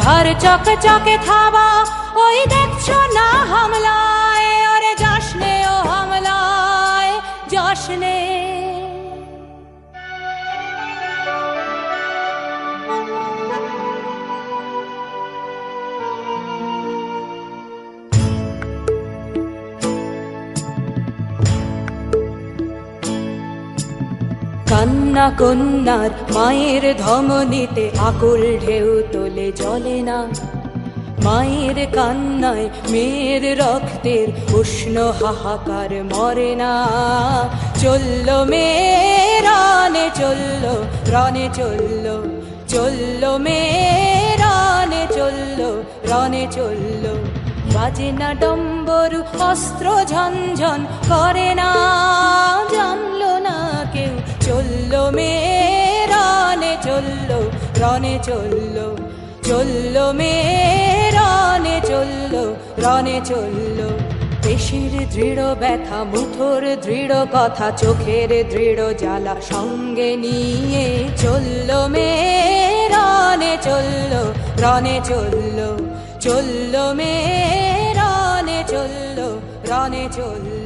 ধার চকে চকে থাবা ওই দেখছ না হামলায়? আরে যাসনে ও হামলায় জশনে কান্না কন্যার মায়ের ধমনীতে আকুল ঢেউ তোলে, জলে না। মায়ের কান্নায় মেয়ের রক্তের উষ্ণ হাহাকার মরে না। চলল মেয়ে রানে চলল, রনে চলল। চলল মেয়ে রানে চলল, রনে চলল। বাজে না ডম্বরু, অস্ত্র ঝনঝন করে না। রনে চলল চলল মেয়ে রনে চলল রনে চলল। পেশির দৃঢ় ব্যথা, মুঠোর দৃঢ় কথা, চোখের দৃঢ় জ্বালা সঙ্গে নিয়ে চলল মেয়ে রনে চলল রনে চলল চলল মেয়ে রনে চলল রনে চলল।